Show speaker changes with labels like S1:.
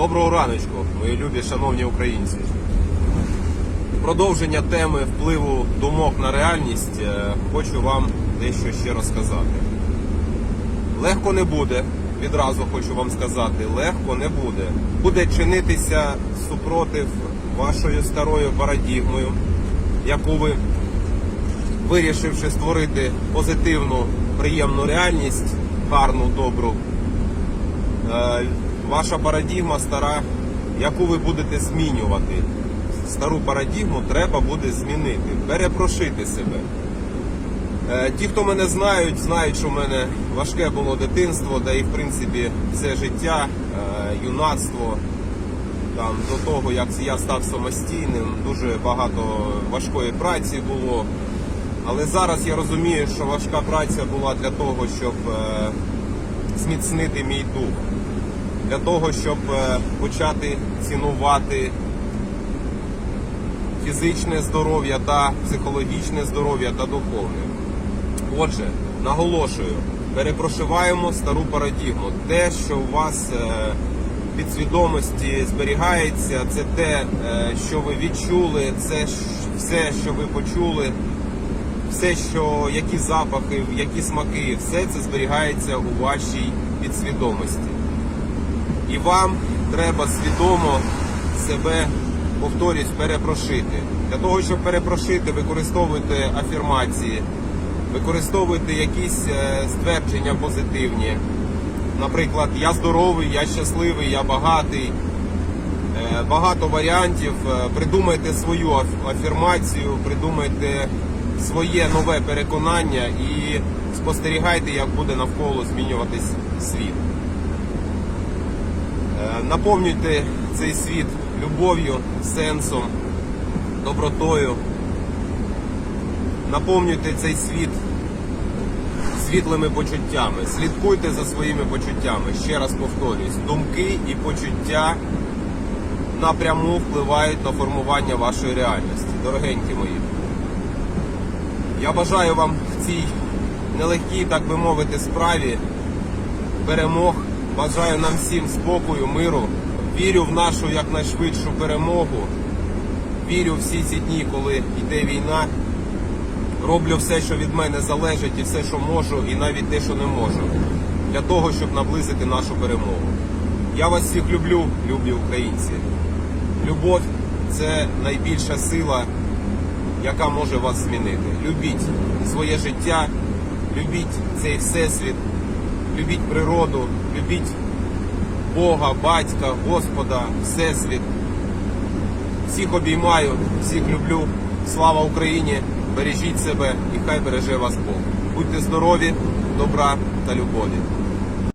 S1: Доброго раночку, мої любі шановні українці. Продовження теми впливу думок на реальність е, хочу вам дещо ще розказати. Легко не буде, відразу хочу вам сказати, легко не буде. Буде чинитися супротив вашою старою парадігмою, яку ви, вирішивши створити позитивну, приємну реальність, гарну, добру, Е, ваша парадігма стара, яку ви будете змінювати. Стару парадігму треба буде змінити, перепрошити себе. Е, Ті, хто мене знають, знають, що в мене важке було дитинство, да і в принципі все життя, е, юнацтво. Там, до того, як я став самостійним, дуже багато важкої праці було. Але зараз я розумію, що важка праця була для того, щоб е, зміцнити мій дух, для того, щоб е, почати цінувати фізичне здоров'я та психологічне здоров'я та духовне. Отже, наголошую, перепрошиваємо стару парадігму. Те, що у вас е, підсвідомості зберігається, це те, е, що ви відчули, це все, що ви почули, все, що які запахи, які смаки, все це зберігається у вашій підсвідомості. І вам треба свідомо себе, повторюсь, перепрошити. Для того, щоб перепрошити, використовуйте афірмації, використовуйте якісь е, ствердження позитивні. Наприклад, я здоровий, я щасливий, я багатий. Е, Багато варіантів. Е, Придумайте свою афірмацію, придумайте своє нове переконання і спостерігайте, як буде навколо змінюватись світ. Е, Наповнюйте цей світ любов'ю, сенсом, добротою. Наповнюйте цей світ світлими почуттями. Слідкуйте за своїми почуттями. Ще раз повторюсь, думки і почуття напряму впливають на формування вашої реальності. Дорогенькі мої. Я бажаю вам в цій нелегкій, так би мовити, справі перемог. Бажаю нам всім спокою, миру. Вірю в нашу якнайшвидшу перемогу. Вірю всі ці дні, коли йде війна. Роблю все, що від мене залежить, і все, що можу, і навіть те, що не можу, для того, щоб наблизити нашу перемогу. Я вас всіх люблю, люблю українці. Любов це найбільша сила, яка може вас змінити. Любіть своє життя, любіть цей всесвіт, любіть природу, любіть Бога, батька, Господа, Всесвіт. Всіх обіймаю, всіх люблю. Слава Україні! Бережіть себе і хай береже вас Бог. Будьте здорові, добра та любові.